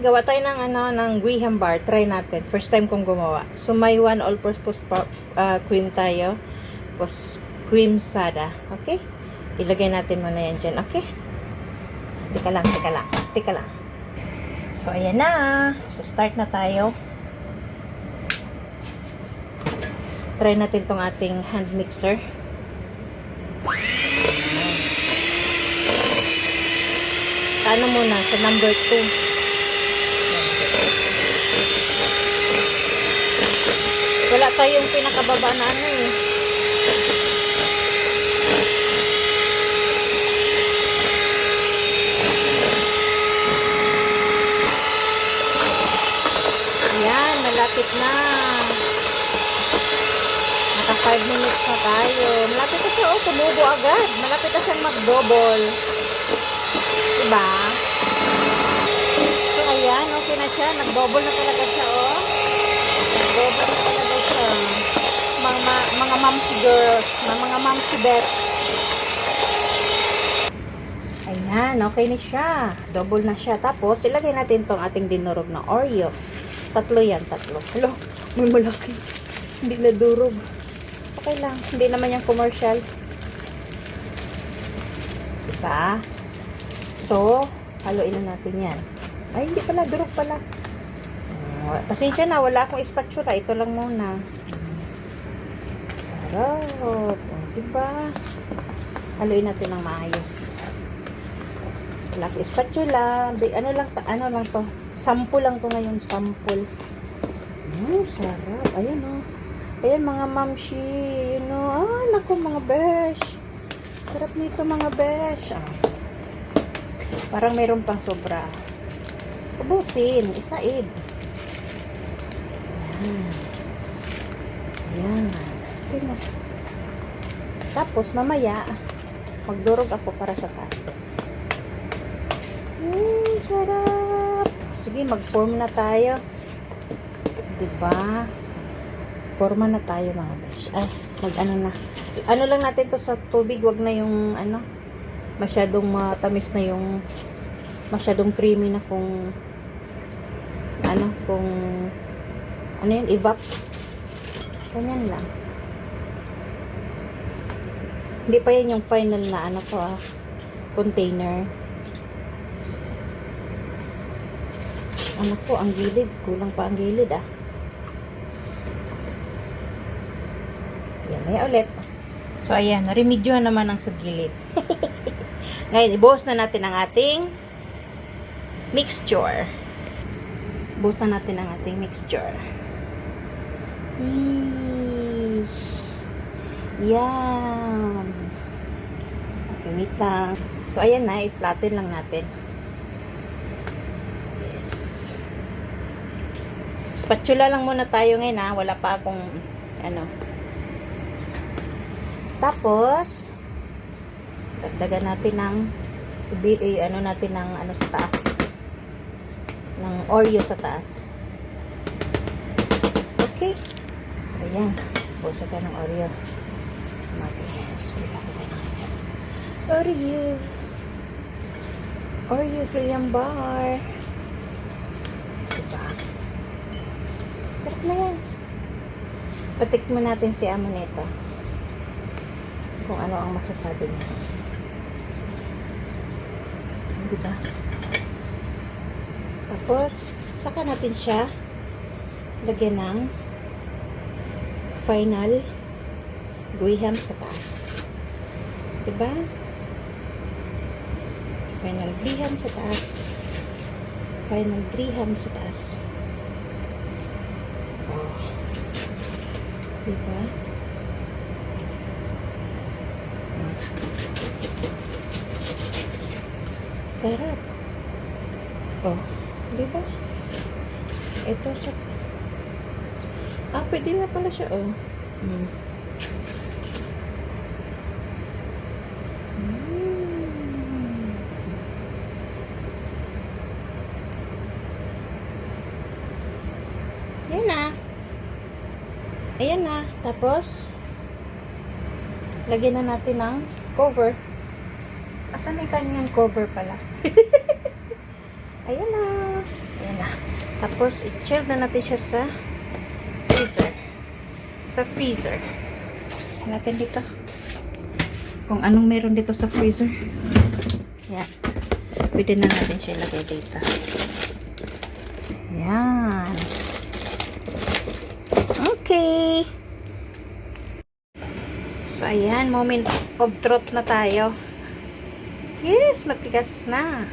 Gawa tayo ng ano ng Graham bar. Try natin. First time kong gumawa. So may one all-purpose pa- ah, cream tayo. Tapos cream sada. Okay? Ilagay natin muna yan dyan. Okay? Tika lang, tika lang. Tika lang. So ayan na. So start na tayo. Try natin tong ating hand mixer. Ano muna? Sa number 2. Wala tayong pinakababa na ano eh. Yan, malapit na. Naka 5 minutes na tayo. Malapit na siya, oh, tumubo agad. Malapit na siyang mag-double. Diba? So, ayan, okay na siya. Nag-double na talaga siya, oh. Nag-double na talaga. Mga, mga mamsi girls, mga, mamsi best. Ayan, okay na siya. Double na siya. Tapos, ilagay natin tong ating dinurog na Oreo. Tatlo yan, tatlo. Hello, may malaki. Hindi na durog. Okay lang. Hindi naman yung commercial. Diba? So, haluin na natin yan. Ay, hindi pala. Durog pala. Hmm, Pasensya na. Wala akong spatula. Ito lang muna. Sarap. O, diba? Haluin natin ng maayos. Akong spatula. Ano lang, ano lang to? Sample lang to ngayon. Sample. Mm, sarap. Ayan o. Ayan mga mamshi. You know. Ah, naku mga besh. Sarap nito mga besh. Ah. Parang mayroon pang sobra. Ubusin. Isaid. Ayan. Ayan. Tingnan. Tapos, mamaya, magdurog ako para sa taas. Mmm, sarap. Sige, mag-form na tayo. Diba? Forma na tayo mga besh. Ay, mag-ano na. Ano lang natin to sa tubig. Wag na yung, ano, masyadong matamis na yung, masyadong creamy na kung, ano, kung, ano yun, evap. Ganyan lang. Hindi pa yan yung final na, ano to ah, container. Anak ko, ang gilid. Kulang pa ang gilid ah. Yan, may ulit. So, ayan. Remedyohan naman ang sa gilid. Ngayon, ibuhos na natin ang ating mixture. Ibuhos na natin ang ating mixture. Eesh. Yan. Lang. So, ayan na. I-flatten lang natin. Yes. Spatula lang muna tayo ngayon ha. Wala pa akong ano. Tapos, dagdagan natin ng eh, ano natin ng ano sa taas. Ng Oreo sa taas. Okay. So, ayan. Busa ka ng Oreo. Matigas. Wala ko ka ng Oreo. Oreo Korean bar. Diba? Sarap na yan. Patikman natin si Amo nito. Kung ano ang masasabi niya. Diba? Tapos, saka natin siya lagyan ng final graham sa taas. Diba? Final graham sa taas. Final graham sa taas. Oh. Diba? Sarap. Oh. Diba? Ito sa... Ah, pwede na pala siya, oh. Hmm. Ayan na. Tapos, lagyan na natin ng cover. Asan yung kanyang cover pala? Ayan na. Ayan na. Tapos, i-chill na natin siya sa freezer. Sa freezer. Ayan natin dito. Kung anong meron dito sa freezer. Ayan. Pwede na natin siya ilagay dito. Ayan. Okay. So, ayan. Moment of truth na tayo. Yes, matigas na.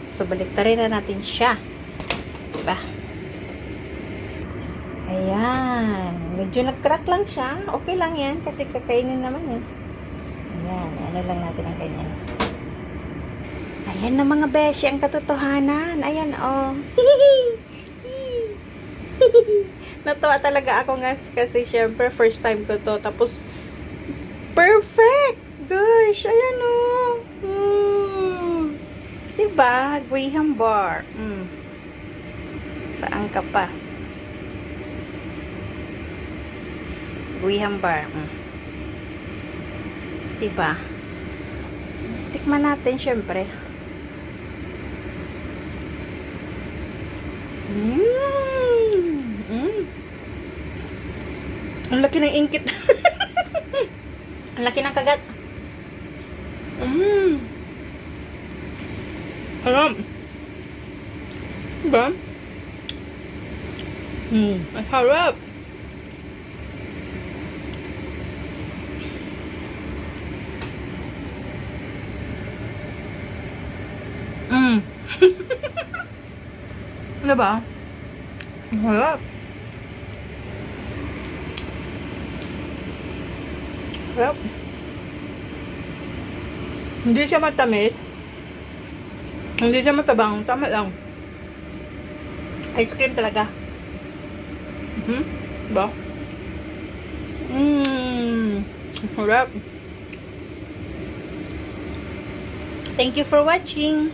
So, baliktarin na natin siya. Diba? Ayan. Medyo nag-crack lang siya. Okay lang yan kasi kakainin naman eh. Ayan. Ano lang natin ang ganyan. Ayan na mga beshi ang katotohanan. Ayan oh. Natuwa talaga ako nga kasi syempre first time ko to. Tapos perfect! Gosh, ayan oh. Mm. Diba? Graham bar. Mm. Saan ka pa? Graham bar. Mm. Diba? Tikman natin syempre. Mm. Mm. Ang laki ng ingkit. Ang laki ng kagat. Mm. Harap. Diba? Mm. Ang harap. Mm. diba? Ang harap. Harap. Hindi siya matamis. Hindi siya matabang. Tama lang. Ice cream talaga. Mhm. Ba? Mmm. Harap. Thank you for watching.